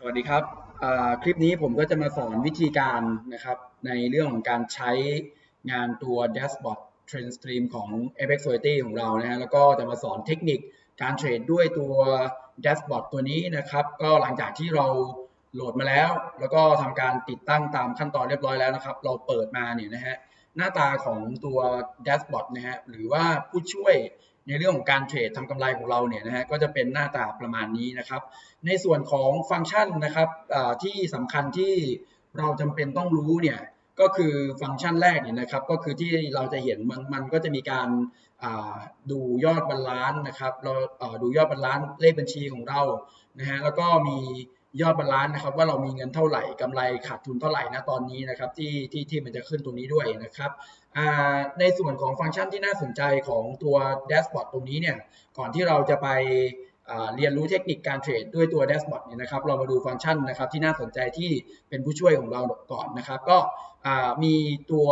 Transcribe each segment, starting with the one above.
สวัสดีครับคลิปนี้ผมก็จะมาสอนวิธีการนะครับในเรื่องของการใช้งานตัว Dashboard Trend Stream ของ FX Society ของเรานะฮะแล้วก็จะมาสอนเทคนิคการเทรดด้วยตัว Dashboard ตัวนี้นะครับ ก็หลังจากที่เราโหลดมาแล้ว แล้วก็ทำการติดตั้งตามขั้นตอนเรียบร้อยแล้วนะครับ เราเปิดมาเนี่ยนะฮะหน้าตาของตัว Dashboard นะฮะหรือว่าผู้ช่วย ในเรื่องของการเทรดทำกำไรของเราเนี่ยนะฮะก็จะเป็นหน้าตาประมาณนี้นะครับ ในส่วนของฟังก์ชันนะครับที่สำคัญที่เราจำเป็นต้องรู้เนี่ยก็คือฟังก์ชันแรกเนี่ยนะครับ ก็คือที่เราจะเห็นมันมันก็จะมีการดูยอดบาลานซ์นะครับ เราดูยอดบาลานซ์เลขบัญชีของเรานะฮะแล้วก็มี ยอดบาลานซ์นะครับว่าเรามีเงินเท่าไหร่กำไรขาดทุนเท่าไหร่นะตอนนี้นะครับที่ที่ที่มันจะขึ้นตรงนี้ด้วยนะครับในส่วนของฟังก์ชันที่น่าสนใจของตัวแดชบอร์ดตรงนี้เนี่ยก่อนที่เราจะไปเรียนรู้เทคนิคการเทรดด้วยตัวแดชบอร์ดเนี่ยนะครับเรามาดูฟังก์ชันนะครับที่น่าสนใจที่เป็นผู้ช่วยของเราก่อนนะครับก็มีตัว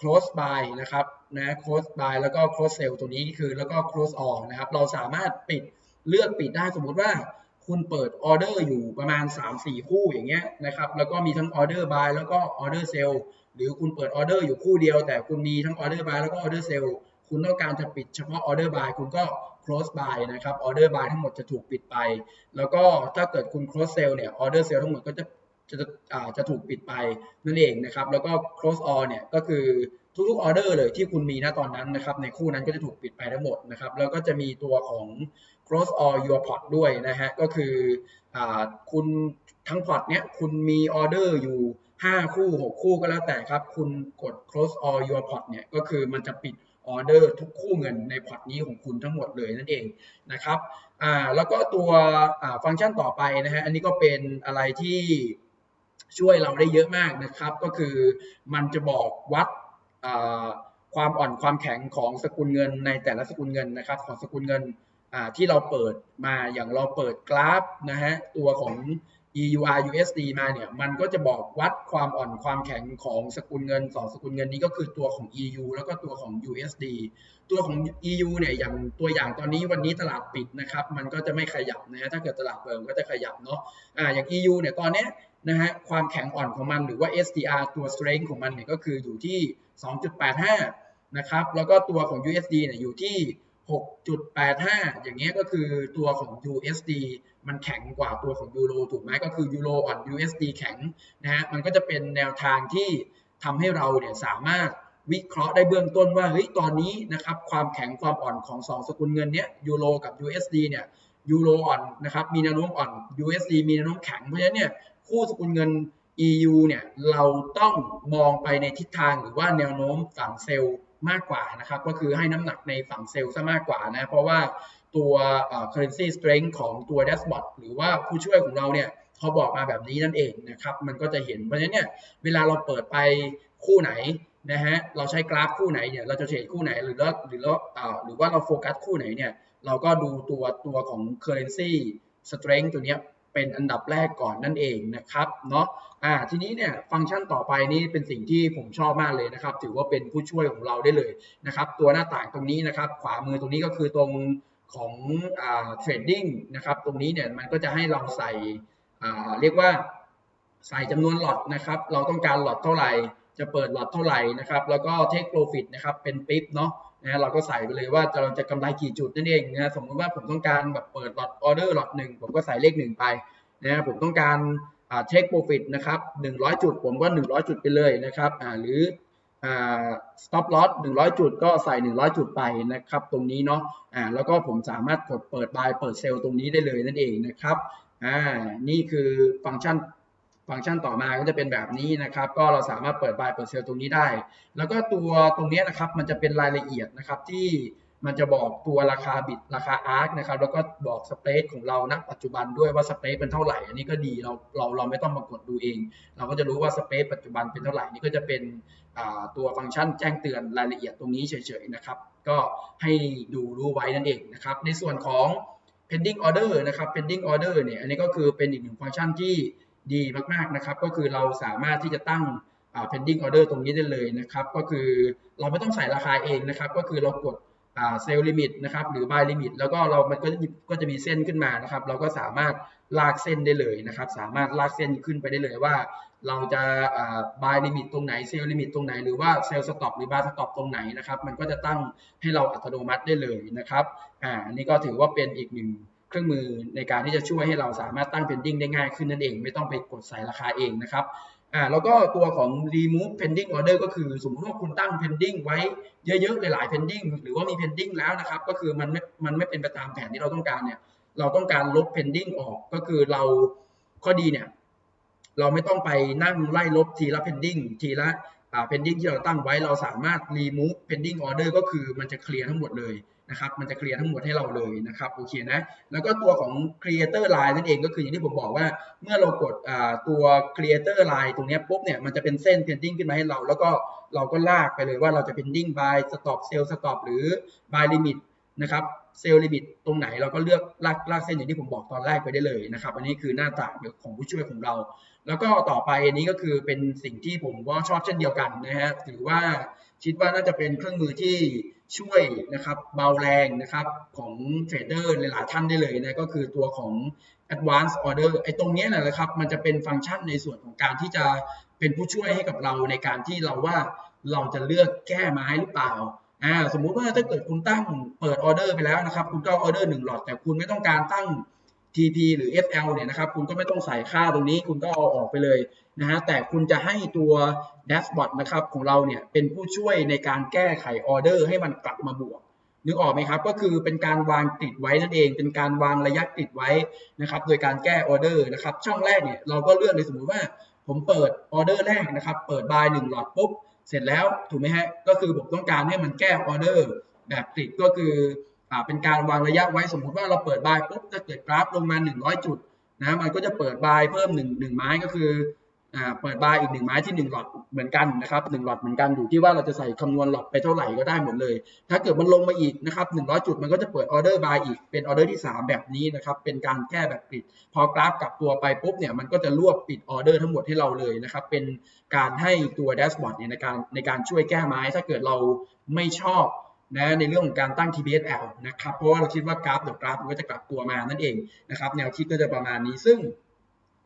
close buy นะครับนะ close buy แล้วก็ close sell ตัวนี้คือแล้วก็ close all นะครับเราสามารถปิดเลือกปิดได้สมมุติว่า คุณเปิดออเดอร์อยู่ประมาณ 3-4 คู่อย่างเงี้ยนะครับแล้วก็มีทั้งออเดอร์บายแล้วก็ออเดอร์เซลหรือคุณเปิดออเดอร์อยู่คู่เดียว แต่คุณมีทั้งออเดอร์บายแล้วก็ออเดอร์เซลคุณต้องการจะปิดเฉพาะออเดอร์บายคุณก็ close buy นะครับออเดอร์บายทั้งหมดจะถูกปิดไป แล้วก็ถ้าเกิดคุณ close sale เนี่ยออเดอร์เซลทั้งหมดก็จะ จะจะถูกปิดไปนั่นเองนะครับ แล้วก็ close all เนี่ยก็คือทุกๆออเดอร์เลยที่คุณมีณตอนนั้นนะครับ ในคู่นั้นก็จะถูกปิดไปทั้งหมดนะครับ แล้วก็จะมีตัวของ close all your pot ด้วยนะฮะ ก็คืออคุณทั้งพอร์ตเนี้ยคุณมีออเดอร์อยู่ 5 คู่ 6 คู่ก็แล้วแต่ครับ คุณกด close all your pot เนี่ยก็คือมันจะปิดออเดอร์ทุกคู่เงินในพอร์ตนี้ของคุณทั้งหมดเลยนั่นเองนะครับอ่าแล้วก็ตัวฟังก์ชันต่อไปนะฮะ อันนี้ก็เป็นอะไรที่ ช่วยเราได้เยอะมากนะครับ ก็คือมันจะบอกวัดความอ่อนความแข็งของสกุลเงินในแต่ละสกุลเงินนะครับ ของสกุลเงินที่เราเปิดมาอย่างเราเปิดกราฟนะฮะตัวของ EUR USD มาเนี่ยมันก็จะบอกวัดความอ่อนความแข็งของสกุลเงินสองสกุลเงินนี้ก็คือตัวของ EU แล้วก็ตัวของ USD ตัวของ EU เนี่ยอย่างตัวอย่างตอนนี้วันนี้ตลาดปิดนะครับมันก็จะไม่ขยับนะฮะถ้าเกิดตลาดเปิดก็จะขยับเนาะอ่าอย่าง EU เนี่ยตอนนี้นะฮะความแข็งอ่อนของมันหรือว่า SDR ตัว strength ของมันเนี่ยก็คืออยู่ที่ 2.85 นะครับแล้วก็ตัวของ USD เนี่ยอยู่ที่ 6.85 อย่างเงี้ยก็คือตัวของ USD มันแข็งกว่าตัวของยูโรถูกไหมก็คือยูโรอ่อน USD แข็งนะฮะมันก็จะเป็นแนวทางที่ทำให้เราเนี่ยสามารถวิเคราะห์ได้เบื้องต้นว่าเฮ้ยตอนนี้นะครับความแข็งความอ่อนของ 2 สกุลเงินเนี้ยยูโรกับ USD เนี่ยยูโรอ่อนนะครับมีแนวโน้มอ่อน USD มีแนวโน้มแข็งเพราะฉะนั้นเนี่ยคู่สกุลเงิน EU เนี่ยเราต้องมองไปในทิศทางหรือว่าแนวโน้มฝั่งเซลล์มากกว่านะครับก็คือให้น้ำหนักในฝั่งเซลล์ซะมากกว่านะเพราะว่า ตัว currency strength ของตัว dashboard หรือว่าผู้ช่วยของเราเนี่ยเขาบอกมาแบบนี้นั่นเองนะครับ มันก็จะเห็น เพราะฉะนั้นเนี่ยเวลาเราเปิดไปคู่ไหนนะฮะ เราใช้กราฟคู่ไหนเนี่ย เราจะเทรดคู่ไหนหรือว่าหรือว่าหรือว่าเราโฟกัสคู่ไหนเนี่ย เราก็ดูตัวตัวของ currency strength ตัวเนี้ยเป็นอันดับแรกก่อนนั่นเองนะครับเนาะ อ่า ทีนี้เนี่ยฟังก์ชันต่อไปนี่เป็นสิ่งที่ผมชอบมากเลยนะครับ ถือว่าเป็นผู้ช่วยของเราได้เลยนะครับ ตัวหน้าต่างตรงนี้นะครับ ขวามือตรงนี้ก็คือตรง ของเทรดดิ้งนะครับ ตรงนี้เนี่ยมันก็จะให้เราใส่เรียกว่าใส่จำนวนหลอดนะครับ เราต้องการหลอดเท่าไหร่ จะเปิดหลอดเท่าไหร่นะครับ แล้วก็เทคโปรฟิตนะครับ เป็นปิ๊บเนาะนะเราก็ใส่ไปเลยว่าเราจะกำไรกี่จุดนั่นเองนะสมมติว่าผมต้องการแบบเปิดหลอดออเดอร์หลอดหนึ่งผมก็ใส่เลขหนึ่งไปนะผมต้องการเทคโปรฟิตนะครับ100 จุด ผมก็ 100 จุดไปเลยนะครับหรือ stop loss 100 จุดก็ใส่ 100 จุดไปนะครับ ตรงนี้เนาะอ่าแล้วก็ผมสามารถกดเปิด buy เปิดเซลล์ตรงนี้ได้เลยนั่นเองนะครับอ่านี่คือฟังก์ชันฟังก์ชันต่อมาก็จะเป็นแบบนี้นะครับ ก็เราสามารถเปิด buy เปิดเซลล์ตรงนี้ได้ แล้วก็ตัวตรงนี้นะครับมันจะเป็นรายละเอียดนะครับที่ มันจะบอกตัวราคาบิตราคาอาร์คนะครับแล้วก็บอกสเปซของเราณปัจจุบันด้วยว่าสเปซเป็นเท่าไหร่ อันนี้ก็ดีเราเราเราไม่ต้องมากดดูเอง เราก็จะรู้ว่าสเปซปัจจุบันเป็นเท่าไหร่นี่ก็จะเป็นตัวฟังก์ชันแจ้งเตือนรายละเอียดตรงนี้เฉยๆนะครับ ก็ให้ดูรู้ไว้นั่นเองนะครับ ในส่วนของ pending order นะครับ pending order เนี่ยอันนี้ก็คือเป็นอีกหนึ่งฟังก์ชันที่ดีมากๆนะครับ ก็คือเราสามารถที่จะตั้ง pending order ตรงนี้ได้เลยนะครับ ก็คือเราไม่ต้องใส่ราคาเองนะครับ ก็คือเรากด เซลล์ลิมิตนะครับหรือบายลิมิตแล้วก็เรามันก็จะก็จะมีเส้นขึ้นมานะครับ เราก็สามารถลากเส้นได้เลยนะครับ สามารถลากเส้นขึ้นไปได้เลยว่า เราจะบายลิมิตตรงไหนเซลล์ลิมิตตรงไหนหรือว่าเซลล์สต็อปหรือบายสต็อปตรงไหนนะครับ มันก็จะตั้งให้เราอัตโนมัติได้เลยนะครับอ่าอันนี้ก็ถือว่าเป็นอีกหนึ่งเครื่องมือในการที่จะช่วยให้เราสามารถตั้ง pending ได้ง่ายขึ้นนั่นเอง ไม่ต้องไปกดใส่ราคาเองนะครับ อ่าแล้วก็ตัวของ remove pending order ก็คือสมมติว่าคุณตั้ง pending ไว้เยอะๆหลายๆ pending หรือว่ามี pending แล้วนะครับ ก็คือมันไม่มันไม่เป็นไปตามแผนที่เราต้องการเนี่ยเราต้องการลบ pending ออกก็คือเราข้อดีเนี่ยเราไม่ต้องไปนั่งไล่ลบทีละ pending ทีละอ่า pending ที่เราตั้งไว้เราสามารถ remove pending order ก็คือมันจะเคลียร์ทั้งหมดเลย นะครับมันจะเคลียร์ทั้งหมดให้เราเลยนะครับโอเคนะแล้วก็ตัวของ creator line นั่นเองก็คืออย่างที่ผมบอกว่าเมื่อเรากดตัว creator line ตรงนี้ปุ๊บเนี่ยมันจะเป็นเส้น pending ขึ้นมาให้เรา แล้วก็เราก็ลากไปเลยว่าเราจะ pending by stop sell stop หรือ by limit นะครับเซลล์ลิมิตตรงไหนเราก็เลือกลากลากเส้นอย่างที่ผมบอกตอนแรกไปได้เลยนะครับ อันนี้คือหน้าต่างของผู้ช่วยของเรา แล้วก็ต่อไปอันนี้ก็คือเป็นสิ่งที่ผมก็ชอบเช่นเดียวกันนะฮะถือว่าคิดว่าน่าจะเป็นเครื่องมือที่ ช่วยนะครับเบาแรงนะครับของเทรดเดอร์หลายๆท่านได้เลยนะก็คือตัวของ advance order ไอ้ตรงนี้แหละครับ มันจะเป็นฟังก์ชันในส่วนของการที่จะเป็นผู้ช่วยให้กับเราในการที่เราว่าเราจะเลือกแก้ไม้หรือเปล่าอ่าสมมุติว่าถ้าเกิดคุณตั้งเปิดออเดอร์ไปแล้วนะครับ คุณก็ออเดอร์หนึ่งหลอดแต่คุณไม่ต้องการตั้ง TP หรือ FL เนี่ยนะครับ คุณก็ไม่ต้องใส่ค่าตรงนี้ คุณก็เอาออกไปเลยนะฮะ แต่คุณจะให้ตัวแดชบอร์ดนะครับของเราเนี่ยเป็นผู้ช่วยในการแก้ไขออเดอร์ให้มันกลับมาบวกนึกออกไหมครับ ก็คือเป็นการวางกริดไว้นั่นเอง เป็นการวางระยะกริดไว้นะครับ โดยการแก้ออเดอร์นะครับ ช่องแรกเนี่ยเราก็เลือกเลยสมมุติว่า ผมเปิดออเดอร์แรกนะครับ เปิดบายหนึ่งหลอดปุ๊บ เสร็จแล้วถูกไหมฮะ ก็คือผมต้องการให้มันแก้ออเดอร์แบบกริดก็คือ เป็นการวางระยะไว้สมมุติว่าเราเปิดบายปุ๊บถ้าเกิดกราฟลงมา 100 จุดนะมันก็จะเปิดบายเพิ่ม1 1ไม้ก็คือเปิดบายอีก1ไม้ที่1หลอดเหมือนกันนะครับ1หลอดเหมือนกันอยู่ที่ว่าเราจะใส่คำนวณหลอดไปเท่าไหร่ก็ได้หมดเลย ถ้าเกิดมันลงมาอีกนะครับ100 จุดมันก็จะเปิดออเดอร์บายอีกเป็นออเดอร์ที่ 3 แบบนี้นะครับเป็นการแก้แบบปิด พอกราฟกลับตัวไปปุ๊บเนี่ยมันก็จะรวบปิดออเดอร์ทั้งหมดให้เราเลยนะครับเป็นการให้ตัวแดชบอร์ดเนี่ยในการในการช่วยแก้ไม้ ถ้าเกิดเราไม่ชอบ นะในเรื่องของการตั้ง TPSL นะครับ เพราะว่าเราคิดว่ากราฟเดี๋ยวกราฟมันก็จะกลับตัวมานั่นเองนะครับ แนวคิดก็จะประมาณนี้ซึ่ง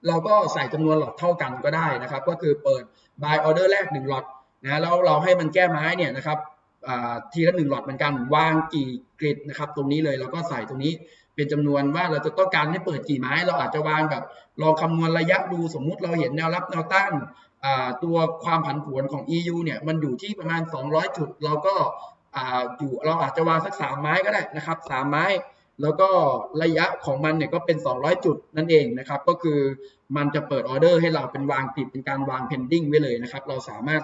เราก็ใส่จำนวนหลอดเท่ากันก็ได้นะครับ ก็คือเปิด buy order แรก1หลอดนะแล้วเราให้มันแก้ไม้เนี่ยนะครับทีละหนึ่งหลอดเหมือนกันวางกี่กริดนะครับ ตรงนี้เลยเราก็ใส่ตรงนี้เป็นจำนวนว่าเราจะต้องการให้เปิดกี่ไม้ เราอาจจะวางแบบลองคำนวณระยะดูสมมุติเราเห็นแนวรับแนวต้านตัวความผันผวนของ EU เนี่ยมันอยู่ที่ประมาณ 200 จุด เราก็ อยู่เราอาจจะวางสักสามไม้ก็ได้นะครับสามไม้ แล้วก็ระยะของมันเนี่ยก็เป็น 200 จุดนั่นเองนะครับ ก็คือมันจะเปิดออเดอร์ให้เราเป็นวางติดเป็นการวางเพนดิ้งไว้เลยนะครับ เราสามารถ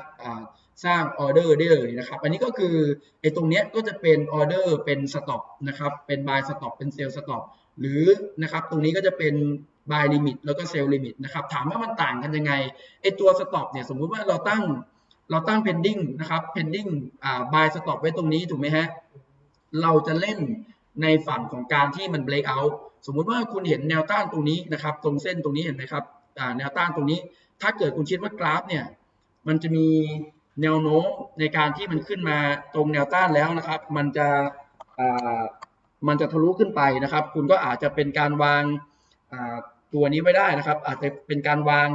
สร้างออเดอร์ได้เลยนะครับ อันนี้ก็คือไอ้ตรงเนี้ยก็จะเป็นออเดอร์เป็นสต็อปนะครับ เป็นบายสต็อปเป็นเซลสต็อปหรือนะครับตรงนี้ก็จะเป็นบายลิมิตแล้วก็เซลลิมิตนะครับ ถามว่ามันต่างกันยังไงไอ้ตัวสต็อปเนี่ยสมมุติว่าเราตั้ง เราตั้ง pending นะครับ pending อ่า buy stop ไว้ตรงนี้ถูกไหมฮะ เราจะเล่นในฝั่งของการที่มัน break out สมมุติว่าคุณเห็นแนวต้านตรงนี้นะครับ ตรงเส้นตรงนี้เห็นไหมครับแนวต้านตรงนี้ ถ้าเกิดคุณคิดว่ากราฟเนี่ย มันจะมีแนวโน้มในการที่มันขึ้นมาตรงแนวต้านแล้วนะครับ มันจะมันจะทะลุขึ้นไปนะครับ คุณก็อาจจะเป็นการวางา ตัวนี้ไว้ได้นะครับ อาจจะเป็นการวาง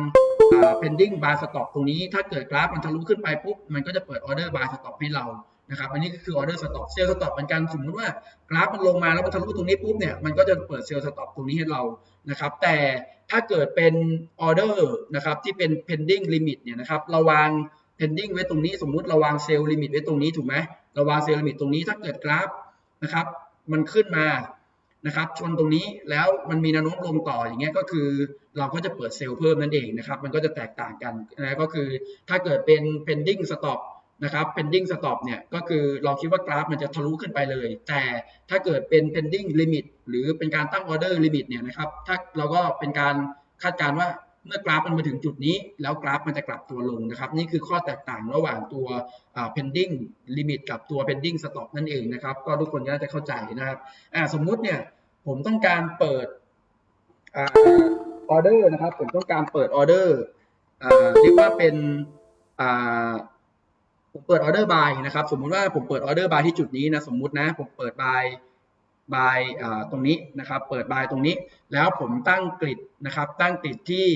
pending bar stop ตรงนี้ ถ้าเกิดกราฟมันทะลุขึ้นไปปุ๊บ มันก็จะเปิด order bar stop ให้เรานะครับ อันนี้ก็คือ order stop เซลล์ stop เหมือนกัน สมมติว่ากราฟมันลงมาแล้วมันทะลุตรงนี้ปุ๊บเนี่ย มันก็จะเปิดเซลล์ stop ตรงนี้ให้เรา นะครับ แต่ถ้าเกิดเป็น order นะครับ ที่เป็น pending limit เนี่ยนะครับ เราวาง pending ไว้ตรงนี้ สมมุติเราวางเซลล์ limit ไว้ตรงนี้ ถูกไหมเราวางเซลล์ limit ตรงนี้ ถ้าเกิดกราฟนะครับ มันขึ้นมา นะครับชนตรงนี้แล้วมันมีแนวโน้มลงต่ออย่างเงี้ยก็คือเราก็จะเปิดเซลล์เพิ่มนั่นเองนะครับมันก็จะแตกต่างกันนะก็คือถ้าเกิดเป็น pending stop นะครับ pending stop เนี่ยก็คือเราคิดว่ากราฟมันจะทะลุขึ้นไปเลย แต่ถ้าเกิดเป็น pending limit หรือเป็นการตั้ง order limit เนี่ยนะครับถ้าเราก็เป็นการคาดการณ์ว่า เมื่อกราฟมันมาถึงจุดนี้ แล้วกราฟมันจะกลับตัวลงนะครับ นี่คือข้อแตกต่างระหว่างตัว pending limit กับตัว pending stop นั่นเองนะครับ ก็ทุกคนน่าจะเข้าใจนะครับสมมุติเนี่ยผมต้องการเปิดออเดอร์นะครับ ผมต้องการเปิดออเดอร์เรียกว่าเป็นผมเปิดออเดอร์บายนะครับ สมมุติว่าผมเปิดออเดอร์บายที่จุดนี้นะ สมมุตินะ ผมเปิดบาย บายตรงนี้นะครับ เปิดบายตรงนี้ แล้วผมตั้งกริดนะครับ ตั้งกริดที่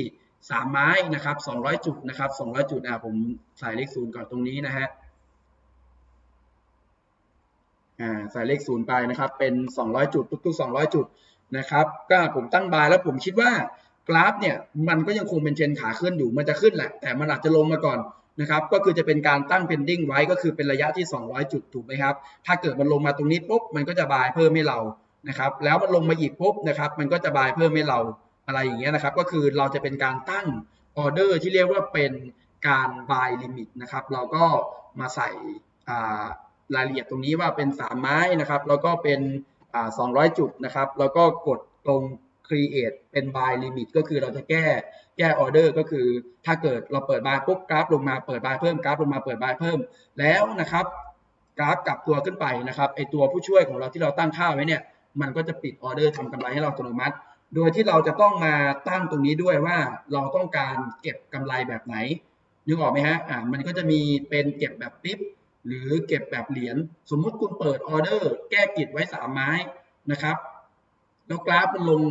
สามไม้นะครับ 200 จุดนะครับ 200 จุดอะผมใส่เลขศูนย์ก่อนตรงนี้นะฮะอ่าใส่เลขศูนย์ไปนะครับ เป็น 200 จุด ทุกๆ 200 จุดนะครับ ก็ผมตั้งบายแล้วผมคิดว่ากราฟเนี่ยมันก็ยังคงเป็นเทรนขาขึ้นอยู่ มันจะขึ้นแหละ แต่มันอาจจะลงมาก่อน นะครับก็คือจะเป็นการตั้ง pending ไว้ก็คือเป็นระยะที่ 200 จุดถูกไหมครับถ้าเกิดมันลงมาตรงนี้ปุ๊บมันก็จะบายเพิ่มให้เรานะครับแล้วมันลงมาอีกปุ๊บนะครับมันก็จะบายเพิ่มให้เราอะไรอย่างเงี้ยนะครับก็คือเราจะเป็นการตั้งออเดอร์ที่เรียกว่าเป็นการ buy limit นะครับเราก็มาใส่รายละเอียดตรงนี้ว่าเป็น 3 ไม้นะครับแล้วก็เป็น 200 จุดนะครับแล้วก็กดตรง create เป็น buy limit ก็คือเราจะแก้แก้ออเดอร์ก็คือ ถ้าเกิดเราเปิดบายปุ๊บกราฟลงมาเปิดบายเพิ่มกราฟลงมาเปิดบายเพิ่ม แล้วนะครับ กราฟกลับตัวขึ้นไปนะครับไอตัวผู้ช่วยของเราที่เราตั้งค่าไว้เนี่ยมันก็จะปิดออเดอร์ทำกำไรให้เราอัตโนมัติ โดยที่เราจะต้องมาตั้งตรงนี้ด้วยว่าเราต้องการเก็บกำไรแบบไหนนึกออกไหมฮะอ่ามันก็จะมีเป็นเก็บแบบปิ๊บหรือเก็บแบบเหรียญสมมุติคุณเปิดออเดอร์ แก้กิจไว้สามไม้นะครับ แล้วกราฟมันลง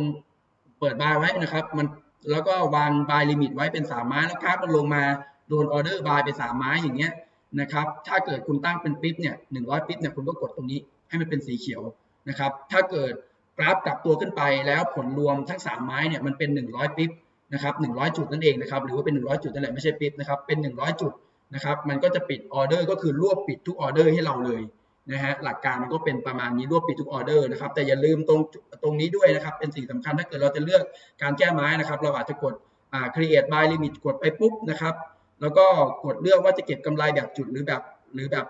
เปิดบายไว้นะครับ มันแล้วก็วางบายลิมิตไว้เป็นสามไม้แล้วกราฟมันลงมาโดนออเดอร์บายไปสามไม้อย่างเงี้ยนะครับ ถ้าเกิดคุณตั้งเป็นปิ๊บเนี่ยหนึ่งร้อยปิ๊บเนี่ยคุณก็กดตรงนี้ให้มันเป็นสีเขียวนะครับ ถ้าเกิดกราฟกลับตัวขึ้นไปแล้วผลรวมทั้ง3ไม้เนี่ยมันเป็น100ปิ๊บนะครับ100จุดนั่นเองนะครับ หรือว่าเป็น100จุดนั่นแหละไม่ใช่ปิ๊บนะครับ เป็น100จุดนะครับ มันก็จะปิดออเดอร์ก็คือรวบปิดทุกออเดอร์ให้เราเลย นะฮะหลักการมันก็เป็นประมาณนี้รวบปิดทุกออเดอร์นะครับแต่อย่าลืมตรงตรงนี้ด้วยนะครับเป็นสิ่งสำคัญถ้าเกิดเราจะเลือกการแก้ไม้นะครับ เราอาจจะกดอ่า create by limit กดไปปุ๊บนะครับ แล้วก็กดเลือกว่าจะเก็บกำไรแบบจุดหรือแบบหรือแบบ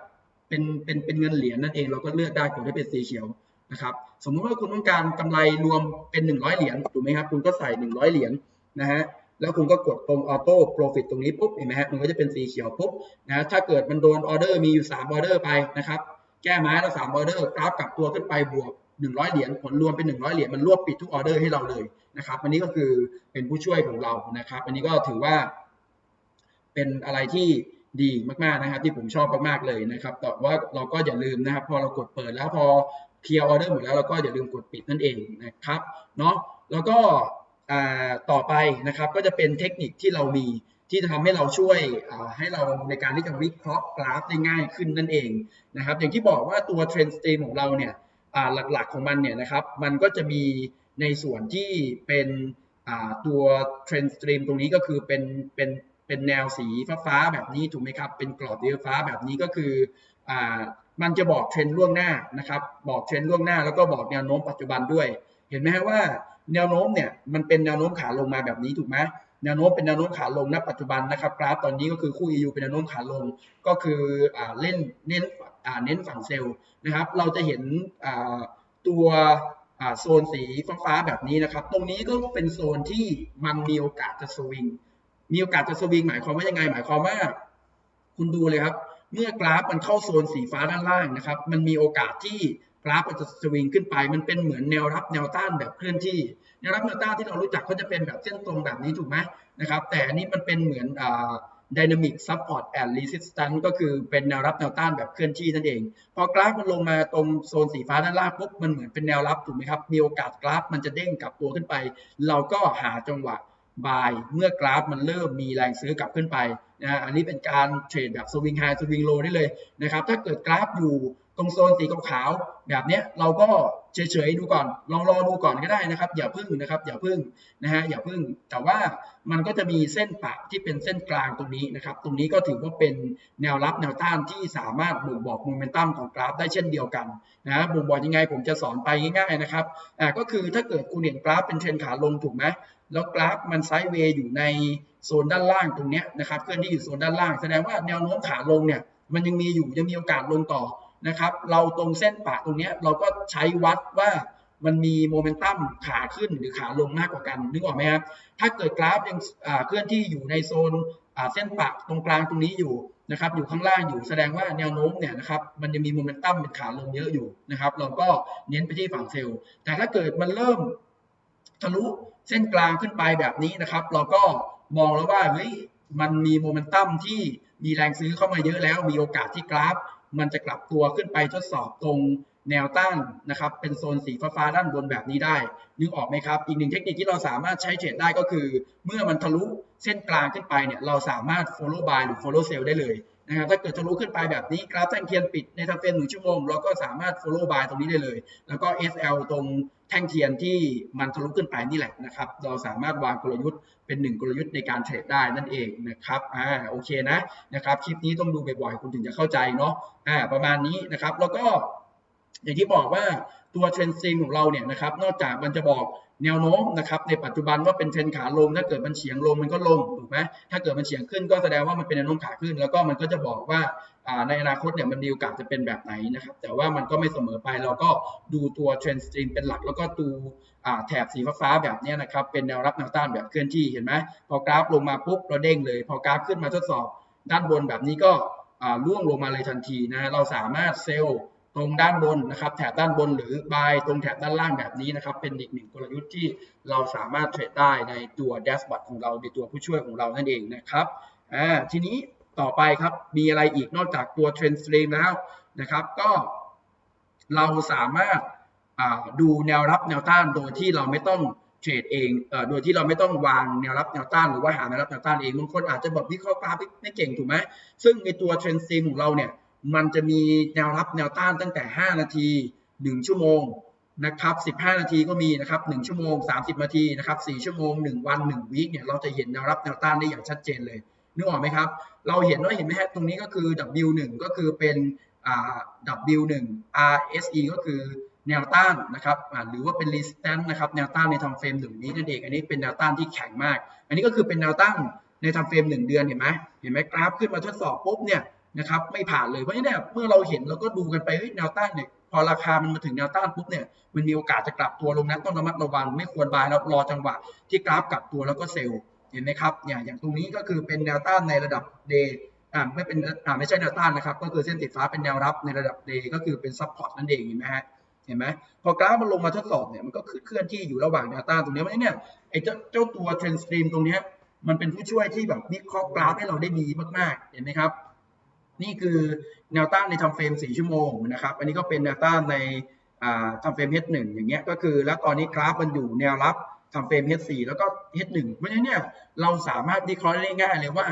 เป็นเป็นเป็นเงินเหรียญนั่นเองเราก็เลือกได้กดให้เป็นสีเขียวนะครับสมมุติว่าคุณต้องการกำไรรวมเป็น 100 เหรียญถูกไหมครับคุณก็ใส่ 100 เหรียญนะฮะแล้วคุณก็กดตรงออโต้โปรฟิตตรงนี้ปุ๊บเห็นไหมฮะมันก็จะเป็นสีเขียวปุ๊บนะถ้าเกิดมันโดนออเดอร์มีอยู่3ออเดอร์ไปนะครับ แก้ไม้แล้ว3ออเดอร์กราฟกลับตัวขึ้นไปบวก 100 เหรียญผลรวมเป็น 100 เหรียญมันรวบปิดทุกออเดอร์ให้เราเลยนะครับอันนี้ก็คือเป็นผู้ช่วยของเรานะครับ อันนี้ก็ถือว่า เป็นอะไรที่ดีมากๆนะครับ ที่ผมชอบมากๆเลยนะครับแต่ว่าเราก็อย่าลืมนะครับ พอเรากดเปิดแล้วพอเคลียร์ออเดอร์หมดแล้วเราก็อย่าลืมกดปิดนั่นเองนะครับเนาะแล้วก็ต่อไปนะครับก็จะเป็นเทคนิคที่เรามี ที่จะทำให้เราช่วยให้เราในการที่จะวิเคราะห์กราฟได้ง่ายขึ้นนั่นเองนะครับ อย่างที่บอกว่าตัวเทรนด์สตรีมของเราเนี่ยหลักๆของมันเนี่ยนะครับ มันก็จะมีในส่วนที่เป็นตัวเทรนด์สตรีมตรงนี้ก็คือเป็นเป็นเป็นแนวสีฟ้าๆแบบนี้ถูกไหมครับ เป็นกรอบสีฟ้าแบบนี้ก็คือมันจะบอกเทรนด์ล่วงหน้านะครับ บอกเทรนด์ล่วงหน้าแล้วก็บอกแนวโน้มปัจจุบันด้วย เห็นไหมฮะว่าแนวโน้มเนี่ยมันเป็นแนวโน้มขาลงมาแบบนี้ถูกไหม แนวโน้มเป็นแนวโน้มขาลงณปัจจุบันนะครับกราฟตอนนี้ก็คือคู่ EU เป็นแนวโน้มขาลง ก็คืออเล่นเน้นเน้นฝั่งเซลล์นะครับ เราจะเห็นตัวโซนสีฟ้าแบบนี้นะครับ ตรงนี้ก็เป็นโซนที่มันมีโอกาสจะสวิง มีโอกาสจะสวิงหมายความว่ายังไง หมายความว่า คุณดูเลยครับ เมื่อกราฟมันเข้าโซนสีฟ้าด้านล่างนะครับ มันมีโอกาสที่ กราฟมันจะสวิงขึ้นไป มันเป็นเหมือนแนวรับแนวต้านแบบเคลื่อนที่ แนวรับแนวต้านที่เรารู้จักก็จะเป็นแบบเส้นตรงแบบนี้ถูกไหมนะครับ แต่อันนี้มันเป็นเหมือนอ่า dynamic support and resistance ก็คือเป็นแนวรับแนวต้านแบบเคลื่อนที่นั่นเอง พอกราฟมันลงมาตรงโซนสีฟ้าด้านล่างปุ๊บมันเหมือนเป็นแนวรับถูกไหมครับ มีโอกาสกราฟมันจะเด้งกลับตัวขึ้นไป เราก็หาจังหวะบายเมื่อกราฟมันเริ่มมีแรงซื้อกลับขึ้นไปนะอันนี้เป็นการเทรดแบบสวิงไฮสวิงโลได้เลยนะครับ ถ้าเกิดกราฟอยู่ ตรงโซนสีขาวๆแบบนี้เราก็เฉยๆดูก่อน ลองรอดูก่อนก็ได้นะครับ อย่าพึ่งนะครับ อย่าพึ่งนะฮะอย่าพึ่ง แต่ว่ามันก็จะมีเส้นปะที่เป็นเส้นกลางตรงนี้นะครับ ตรงนี้ก็ถือว่าเป็นแนวรับแนวต้านที่สามารถบ่งบอกโมเมนตัมของกราฟได้เช่นเดียวกันนะบ่งบอกยังไงผมจะสอนไปง่ายๆนะครับอ่าก็คือถ้าเกิดคุณเห็นกราฟเป็นเทรนขาลงถูกไหมแล้วกราฟมันไซด์เวย์อยู่ในโซนด้านล่างตรงนี้นะครับเคลื่อนที่อยู่โซนด้านล่าง แสดงว่าแนวโน้มขาลงเนี่ยมันยังมีอยู่ยังมีโอกาสลงต่อ นะครับ เราตรงเส้นปะตรงนี้เราก็ใช้วัดว่ามันมีโมเมนตัมขาขึ้นหรือขาลงมากกว่ากันนึกออกไหมครับถ้าเกิดกราฟยังเคลื่อนที่อยู่ในโซนเส้นปะตรงกลางตรงนี้อยู่นะครับ อยู่ข้างล่างอยู่แสดงว่าแนวโน้มเนี่ยนะครับมันจะมีโมเมนตัมเป็นขาลงเยอะอยู่นะครับ เราก็เน้นไปที่ฝั่งเซลล์ แต่ถ้าเกิดมันเริ่มทะลุเส้นกลางขึ้นไปแบบนี้นะครับ เราก็มองแล้วว่าเฮ้ยมันมีโมเมนตัมที่มีแรงซื้อเข้ามาเยอะแล้วมีโอกาสที่กราฟ มันจะกลับตัวขึ้นไปทดสอบตรงแนวต้านนะครับ เป็นโซนสีฟ้าๆด้านบนแบบนี้ได้ นึกออกไหมครับ อีกหนึ่งเทคนิคที่เราสามารถใช้เทรดได้ก็คือ เมื่อมันทะลุเส้นกลางขึ้นไปเนี่ย เราสามารถ follow buy หรือ follow sell ได้เลย นะครับถ้าเกิดทะลุขึ้นไปแบบนี้กราฟแท่งเทียนปิดในทางเฟรมหนึ่งชั่วโมงเราก็สามารถ follow buy ตรงนี้ได้เลย แล้วก็ SL ตรงแท่งเทียนที่มันทะลุขึ้นไปนี่แหละนะครับ เราสามารถวางกลยุทธ์เป็นหนึ่งกลยุทธ์ในการเทรดได้นั่นเองนะครับอ่าโอเคนะนะครับคลิปนี้ต้องดูบ่อยๆคุณถึงจะเข้าใจเนาะอ่าประมาณนี้นะครับแล้วก็อย่างที่บอกว่าตัวเทรนด์ซีของเราเนี่ยนะครับนอกจากมันจะบอก แนวโน้มนะครับในปัจจุบันว่าเป็นเทรนขาลงถ้าเกิดมันเฉียงลงมันก็ลงถูกไหมถ้าเกิดมันเฉียงขึ้นก็แสดงว่ามันเป็นแนวโน้มขาขึ้น แล้วก็มันก็จะบอกว่าในอนาคตเนี่ยมันมีโอกาสจะเป็นแบบไหนนะครับ แต่ว่ามันก็ไม่เสมอไปเราก็ดูตัวเทรนด์สตรีมเป็นหลัก แล้วก็ดูแถบสีฟ้าแบบนี้นะครับเป็นแนวรับแนวต้านแบบเคลื่อนที่เห็นไหมพอกราฟลงมาปุ๊บเราเด้งเลย พอกราฟขึ้นมาทดสอบ ด้านบนแบบนี้ก็ล่วงลงมาเลยทันทีนะเราสามารถเซลล์ ตรงด้านบนนะครับ แถบด้านบนหรือบายตรงแถบด้านล่างแบบนี้นะครับ เป็นอีกหนึ่งกลยุทธ์ที่เราสามารถเทรดได้ในตัวแดชบอร์ดของเราในตัวผู้ช่วยของเรานั่นเองนะครับอ่าทีนี้ต่อไปครับมีอะไรอีกนอกจากตัวเทรนด์สตรีมแล้วนะครับ ก็เราสามารถดูแนวรับแนวต้านโดยที่เราไม่ต้องเทรดเองเอ่อโดยที่เราไม่ต้องวางแนวรับแนวต้านหรือว่าหาแนวรับแนวต้านเองบางคนอาจจะแบบวิเคราะห์กราฟไม่เก่งถูกไหมซึ่งในตัวเทรนด์สตรีมของเราเนี่ย มันจะมีแนวรับแนวต้านตั้งแต่ 5 นาที 1 ชั่วโมงนะครับ15 นาทีก็มีนะครับ1ชั่วโมง 30 นาทีนะครับ4ชั่วโมง 1 วัน1วีคเนี่ยเราจะเห็นแนวรับแนวต้านได้อย่างชัดเจนเลยนึกออกไหมครับ เราเห็นว่าเห็นไหมฮะตรงนี้ก็คือ W1 ก็คือเป็นอ่า W1 RSE ก็คือแนวต้านนะครับหรือว่าเป็น resistance นะครับแนวต้านในทำเฟรมหนึ่งนี้นั่นเองอันนี้เป็นแนวต้านที่แข็งมาก อันนี้ก็คือเป็นแนวต้านในทำเฟรมหนึ่งเดือนเห็นไหมเห็นไหมกราฟขึ้นมาทดสอบปุ๊บเนี่ย นะครับไม่ผ่านเลยเพราะฉะนั้นเมื่อเราเห็นเราก็ดูกันไปเฮ้ยแนวต้านเนี่ยพอราคามันมาถึงแนวต้านปุ๊บเนี่ยมันมีโอกาสจะกลับตัวลงนั้นต้องระมัดระวังไม่ควรบายแล้วรอจังหวะที่กราฟกลับตัวแล้วก็เซลล์เห็นไหมครับเนี่ยอย่างตรงนี้ก็คือเป็นแนวต้านในระดับเดย์อ่าไม่เป็นอ่าไม่ใช่แนวต้านนะครับ ก็คือเส้นสีฟ้าเป็นแนวรับในระดับเดย์ก็คือเป็นซับพอร์ตนั่นเองเห็นไหมฮะเห็นไหมพอกราฟมันลงมาทดสอบเนี่ยมันก็เคลื่อนที่อยู่ระหว่างแนวต้านตรงนี้เพราะฉะนั้นเนี่ยไอ้เจ้าเจ้าตัวเทรนสตรีมตรงนี้มันเป็นผู้ช่วยที่แบบวิเคราะห์กราฟให้เราได้ดีมากๆเห็นไหมครับ นี่คือแนวต้านในทำเฟรม 4 ชั่วโมงนะครับ อันนี้ก็เป็นแนวต้านในทำเฟรม H1 อย่างเงี้ย ก็คือ แล้วตอนนี้กราฟมันอยู่แนวรับทำเฟรม H4 แล้วก็ H1 เพราะฉะนั้นเนี่ยเราสามารถวิเคราะห์ได้ง่ายเลยว่า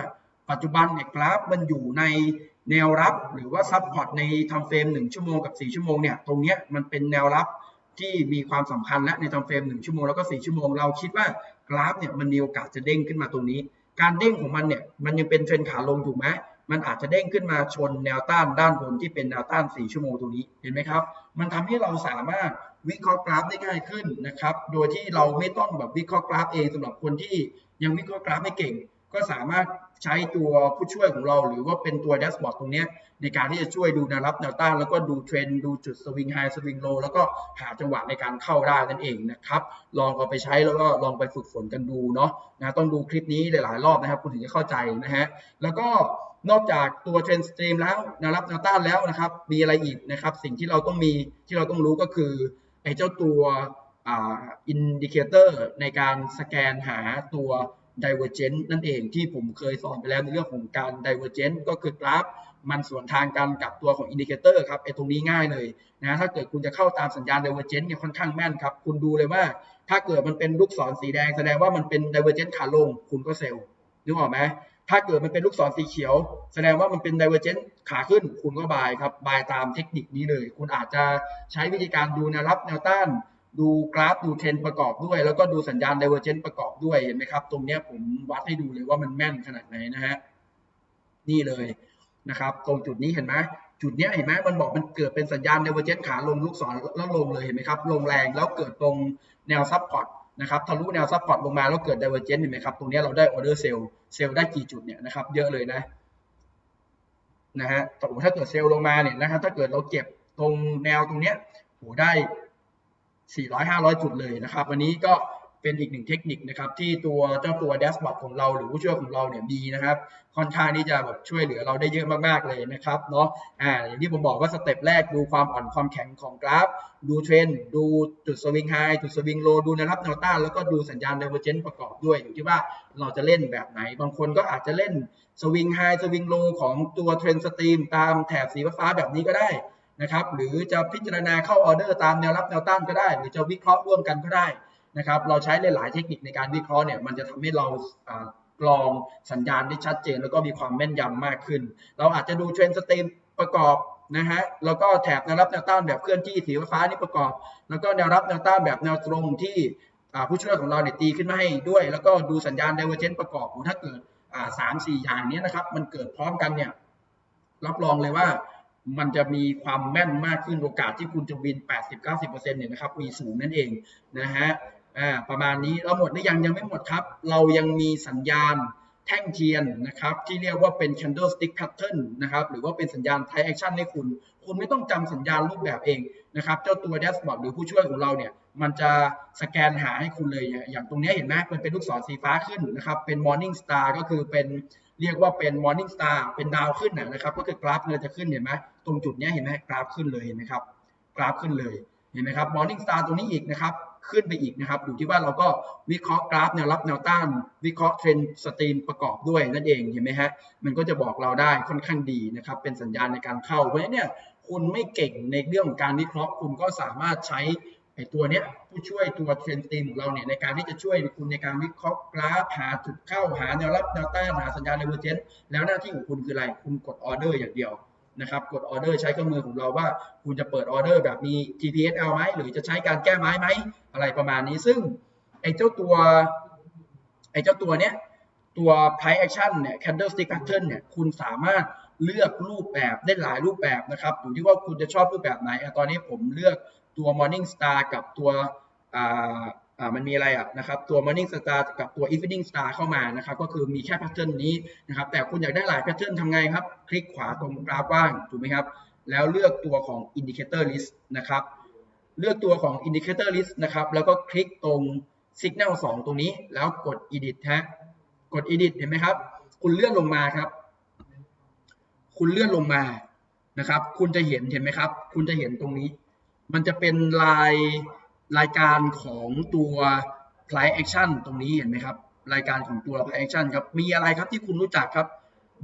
ปัจจุบันเนี่ยกราฟมันอยู่ในแนวรับหรือว่าซับพอร์ตในทำเฟรม 1 ชั่วโมงกับ 4 ชั่วโมงเนี่ยตรงเนี้ยมันเป็นแนวรับที่มีความสำคัญและในทำเฟรม 1 ชั่วโมงแล้วก็ 4 ชั่วโมง เราคิดว่ากราฟเนี่ยมันมีโอกาสจะเด้งขึ้นมาตรงนี้ การเด้งของมันเนี่ยมันยังเป็นเทรนขาลงถูกไหม มันอาจจะเด้งขึ้นมาชนแนวต้านด้านบนที่เป็นแนวต้าน 4 ชั่วโมงตรงนี้เห็นไหมครับ มันทำให้เราสามารถวิเคราะห์กราฟได้ง่ายขึ้นนะครับ โดยที่เราไม่ต้องแบบวิเคราะห์กราฟเองสำหรับคนที่ยังวิเคราะห์กราฟไม่เก่ง ก็สามารถใช้ตัวผู้ช่วยของเราหรือว่าเป็นตัวแดชบอร์ดตรงนี้ในการที่จะช่วยดูแนวรับแนวต้านแล้วก็ดูเทรนดูจุดสวิงไฮสวิงโลแล้วก็หาจังหวะในการเข้าได้นั่นเองนะครับ ลองเอาไปใช้แล้วก็ลองไปฝึกฝนกันดูเนาะนะต้องดูคลิปนี้หลายๆ รอบนะครับ คุณถึงจะเข้าใจนะฮะแล้วก็นอกจากตัวเทรนสตรีมแล้วแนวรับแนวต้านแล้วนะครับ มีอะไรอีกนะครับ สิ่งที่เราต้องมีที่เราต้องรู้ก็คือไอ้เจ้าตัวอินดิเคเตอร์ในการสแกนหาตัว divergent นั่นเองที่ผมเคยสอนไปแล้วในเรื่องของการ divergent ก็คือกราฟมันสวนทางกันกับตัวของอินดิเคเตอร์ครับไอตรงนี้ง่ายเลยนะถ้าเกิดคุณจะเข้าตามสัญญาณ divergent เนี่ยค่อนข้างแม่นครับ คุณดูเลยว่า ถ้าเกิดมันเป็นลูกศรสีแดงแสดงว่ามันเป็น divergent ขาลง คุณก็เซลล์นึกออกไหมถ้าเกิดมันเป็นลูกศรสีเขียว แสดงว่ามันเป็น divergent ขาขึ้น คุณก็บายครับบายตามเทคนิคนี้เลย คุณอาจจะใช้วิธีการดูแนวรับแนวต้าน ดูกราฟดูเทรนประกอบด้วย แล้วก็ดูสัญญาณ divergent ประกอบด้วยเห็นไหมครับ ตรงนี้ผมวัดให้ดูเลยว่ามันแม่นขนาดไหนนะฮะนี่เลยนะครับ ตรงจุดนี้เห็นไหมจุดนี้เห็นไหมมันบอกมันเกิดเป็นสัญญาณ divergent ขาลงลูกศรแล้วลงเลยเห็นไหมครับลงแรงแล้วเกิดตรงแนวซับพอร์ตนะครับทะลุแนวซัพพอร์ตลงมาแล้วเกิด divergence เห็นไหมครับตรงนี้เราได้ออเดอร์เซลล์เซลล์ได้กี่จุดเนี่ยนะครับ เยอะเลยนะนะฮะถ้าเกิดเซลล์ลงมาเนี่ยนะครับถ้าเกิดเราเก็บตรงแนวตรงเนี้ยโหได้ 400 500 จุดเลยนะครับวันนี้ก็เป็นอีกหนึ่งเทคนิคนะครับที่ตัวเจ้าตัวแดชบอร์ดของเราหรือผู้ช่วยของเราเนี่ยมีนะครับค่อนข้างที่จะแบบช่วยเหลือเราได้เยอะมากๆเลยนะครับเนาะอ่าอย่างที่ผมบอกว่าสเต็ปแรกดูความอ่อนความแข็งของกราฟ ดูเทรนด์ดูจุดสวิงไฮจุดสวิงโลดูแนวรับแนวต้านแล้วก็ดูสัญญาณเดเวอร์เจนประกอบด้วยอยู่ที่ว่าเราจะเล่นแบบไหน บางคนก็อาจจะเล่นสวิงไฮสวิงโลของตัวเทรนสตรีมตามแถบสีฟ้าแบบนี้ก็ได้ นะครับหรือจะพิจารณาเข้าออเดอร์ตามแนวรับแนวต้านก็ได้ หรือจะวิเคราะห์ร่วมกันก็ได้นะครับเราใช้หลาย ๆ เทคนิคในการวิเคราะห์เนี่ยมันจะทำให้เรากรองสัญญาณได้ชัดเจน แล้วก็มีความแม่นยำมากขึ้น เราอาจจะดูเทรนด์สตรีมประกอบนะฮะแล้วก็แถบแนวรับแนวต้านแบบเคลื่อนที่สีฟ้านี่ประกอบ แล้วก็แนวรับแนวต้านแบบแนวตรงที่ผู้ช่วยของเราเนี่ยตีขึ้นมาให้ด้วย แล้วก็ดูสัญญาณ divergence ประกอบถ้าเกิดสามสี่อย่างนี้นะครับมันเกิดพร้อมกันเนี่ยรับรองเลยว่า มันจะมีความแม่นมากขึ้นโอกาสที่คุณจะวิน 80-90%เนี่ยนะครับมีสูงนั่นเองนะฮะอ่าประมาณนี้เราหมดหรือยังยังไม่หมดครับ เรายังมีสัญญาณแท่งเทียนนะครับที่เรียกว่าเป็น candlestick pattern นะครับหรือว่าเป็นสัญญาณ price action ให้คุณ คุณไม่ต้องจำสัญญาณรูปแบบเองนะครับเจ้าตัว dashboard หรือผู้ช่วยของเราเนี่ยมันจะสแกนหาให้คุณเลย อย่างตรงนี้เห็นไหมมันเป็นลูกศรสีฟ้าขึ้นนะครับเป็น morning star ก็คือเป็นเรียกว่าเป็น morning star เป็นดาวขึ้นนะครับก็คือกราฟเลยจะขึ้นเห็นไหม ตรงจุดนี้เห็นไหมกราฟขึ้นเลยเห็นไหมครับกราฟขึ้นเลยเห็นไหมครับ morning star ตรงนี้อีกนะครับขึ้นไปอีกนะครับอยู่ที่ว่าเราก็วิเคราะห์กราฟแนวรับแนวต้านวิเคราะห์เทรนสตรีมประกอบด้วยนั่นเองเห็นไหมฮะมันก็จะบอกเราได้ค่อนข้างดีนะครับเป็นสัญญาณในการเข้าเพราะฉะนั้นเนี่ยคุณไม่เก่งในเรื่องของการวิเคราะห์คุณก็สามารถใช้ไอ้ตัวเนี้ยผู้ช่วยตัวเทรนสตรีมของเราเนี่ยในการที่จะช่วยคุณในการวิเคราะห์กราฟหาจุดเข้าหาแนวรับแนวต้านหาสัญญาณเดเวอร์เจนแล้วหน้าที่ของคุณคืออะไร คุณกดออเดอร์อย่างเดียว นะครับกดออเดอร์ใช้เครื่องมือของเราว่า คุณจะเปิดออเดอร์แบบมี TPSL ไหมหรือจะใช้การแก้ไม้ไหมอะไรประมาณนี้ซึ่งไอ้เจ้าตัวไอ้เจ้าตัวเนี้ยตัว price action เนี่ย candlestick pattern เนี่ยคุณสามารถเลือกรูปแบบได้หลายรูปแบบนะครับอยู่ที่ว่าคุณจะชอบรูปแบบไหนตอนนี้ผมเลือกตัว morning star กับตัวอ่า มันมีอะไรอะนะครับตัว morning star กับตัว evening star เข้ามานะครับก็คือมีแค่แพทเทิร์นนี้นะครับแต่คุณอยากได้หลายแพทเทิร์นทำไงครับ คลิกขวาตรงกราฟว่างถูกไหมครับ แล้วเลือกตัวของ indicator list นะครับเลือกตัวของ indicator list นะครับแล้วก็คลิกตรง signal 2 ตรงนี้ แล้วกด edit ฮะกด edit เห็นไหมครับ คุณเลื่อนลงมาครับ คุณเลื่อนลงมานะครับ คุณจะเห็นเห็นไหมครับ คุณจะเห็นตรงนี้ มันจะเป็นลาย รายการของตัว price action ตรงนี้เห็นไหมครับ รายการของตัว price action ครับ มีอะไรครับที่คุณรู้จักครับ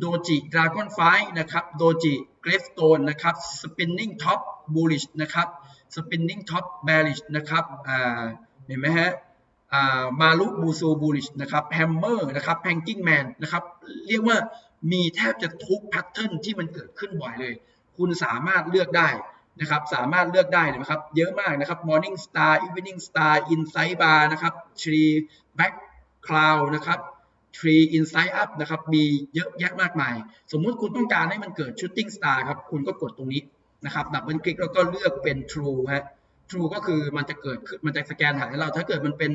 doji dragon fly นะครับ doji gravestone นะครับ spinning top bullish นะครับ spinning top bearish นะครับอ่าเห็นไหมฮะมาลุบูซูบูลิชนะครับแฮมเมอร์นะครับแพงกิ้งแมนนะครับเรียกว่ามีแทบจะทุกแพทเทิร์นที่มันเกิดขึ้นบ่อยเลย คุณสามารถเลือกได้ นะครับสามารถเลือกได้นะครับเยอะมากนะครับ Morning Star Evening Star Insight Bar นะครับ Tree Back Cloud นะครับ Tree Insight Up นะครับมีเยอะแยะมากมาย สมมุติคุณต้องการให้มันเกิด Shooting Star ครับคุณก็กดตรงนี้นะครับดับเบิลคลิกแล้วก็เลือกเป็น True ฮะ True ก็คือมันจะเกิดมันจะสแกนหาให้เราถ้าเกิดมันเป็น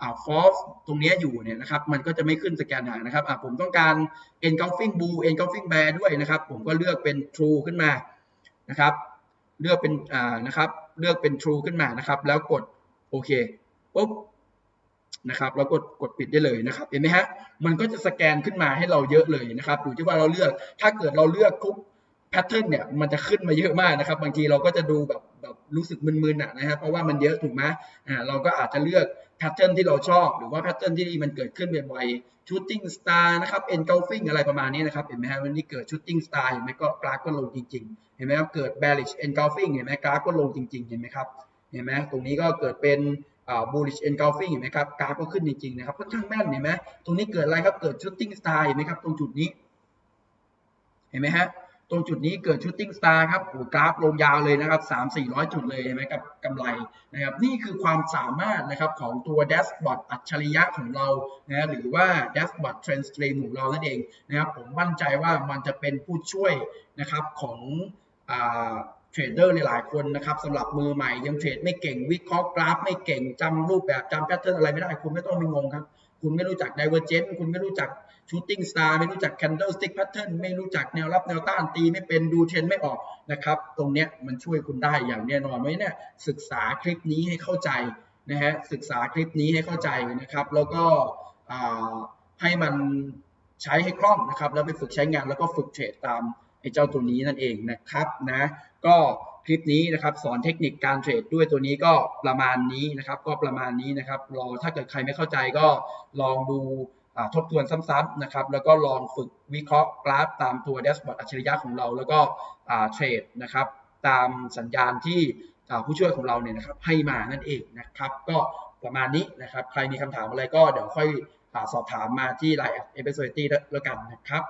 อ่า false ตรงนี้อยู่เนี่ยนะครับมันก็จะไม่ขึ้นสแกนหานะครับอ่าผมต้องการ engulfing bull engulfing bear ด้วยนะครับผมก็เลือกเป็น True ขึ้นมานะครับ เลือกเป็นอ่านะครับ เลือกเป็น true ขึ้นมานะครับ แล้วกดโอเคปุ๊บนะครับแล้วกดกดปิดได้เลยนะครับเห็นไหมฮะมันก็จะสแกนขึ้นมาให้เราเยอะเลยนะครับอยู่ที่ว่าเราเลือกถ้าเกิดเราเลือกทุกแพทเทิร์นเนี่ยมันจะขึ้นมาเยอะมากนะครับ บางทีเราก็จะดูแบบแบบรู้สึกมึนๆนะครับเพราะว่ามันเยอะถูกไหมอ่าเราก็อาจจะเลือก แพทเทิร์นที่เราชอบ หรือว่าแพทเทิร์นที่มันเกิดขึ้นบ่อยๆ shooting star นะครับ engulfing อะไรประมาณนี้นะครับเห็นไหมฮะวันนี้เกิด shooting star เห็นไหมก็กราฟก็ลงจริง ๆ เห็นไหมครับเกิด bearish engulfing เห็นไหมกราฟก็ลงจริง ๆ เห็นไหมครับเห็นไหมตรงนี้ก็เกิดเป็น bullish engulfing เห็นไหมครับกราฟก็ขึ้นจริงๆนะครับค่อนข้างแม่นเห็นไหมตรงนี้เกิดอะไรครับเกิด shooting star เห็นไหมครับตรงจุดนี้ เห็นไหมฮะ ตรงจุดนี้เกิดชูตติ้งสตาร์ครับโอ้กราฟลงยาวเลยนะครับสามสี่ร้อยจุดเลยเห็นไหมกับกำไรนะครับนี่คือความสามารถนะครับของตัวแดชบอร์ดอัจฉริยะของเรานะหรือว่าแดชบอร์ดเทรนสตรีมของเรานั่นเองนะครับผมมั่นใจว่ามันจะเป็นผู้ช่วยนะครับของเทรดเดอร์หลายๆคนนะครับสำหรับมือใหม่ยังเทรดไม่เก่งวิเคราะห์กราฟไม่เก่งจำรูปแบบจำแพทเทิร์นอะไรไม่ได้ คุณไม่ต้องไปงงครับ คุณไม่รู้จัก Divergent คุณไม่รู้จัก Shooting Star ไม่รู้จัก Candlestick Pattern ไม่รู้จักแนวรับแนวต้านตีไม่เป็นดูเทรนไม่ออกนะครับ ตรงเนี้ยมันช่วยคุณได้อย่างแน่นอนไว้เนี่ยศึกษาคลิปนี้ให้เข้าใจนะฮะศึกษาคลิปนี้ให้เข้าใจนะครับ แล้วก็ให้มันใช้ให้คล่องนะครับ แล้วไปฝึกใช้งานแล้วก็ฝึกเทรดตามไอ้เจ้าตัวนี้นั่นเองนะครับนะก็คลิปนี้นะครับสอนเทคนิคการเทรดด้วยตัวนี้ก็ประมาณนี้นะครับ ก็ประมาณนี้นะครับรอถ้าเกิดใครไม่เข้าใจก็ลองดู ทบทวนซ้ำๆนะครับ แล้วก็ลองฝึกวิเคราะห์กราฟตามตัวแดชบอร์ดอัจฉริยะของเรา แล้วก็เทรดนะครับ ตามสัญญาณที่ผู้ช่วยของเราเนี่ยนะครับให้มานั่นเองนะครับ ก็ประมาณนี้นะครับ ใครมีคำถามอะไรก็เดี๋ยวค่อยอสอบถามมาที่ Line เอป e p i s o d y แล้วกันนะครับ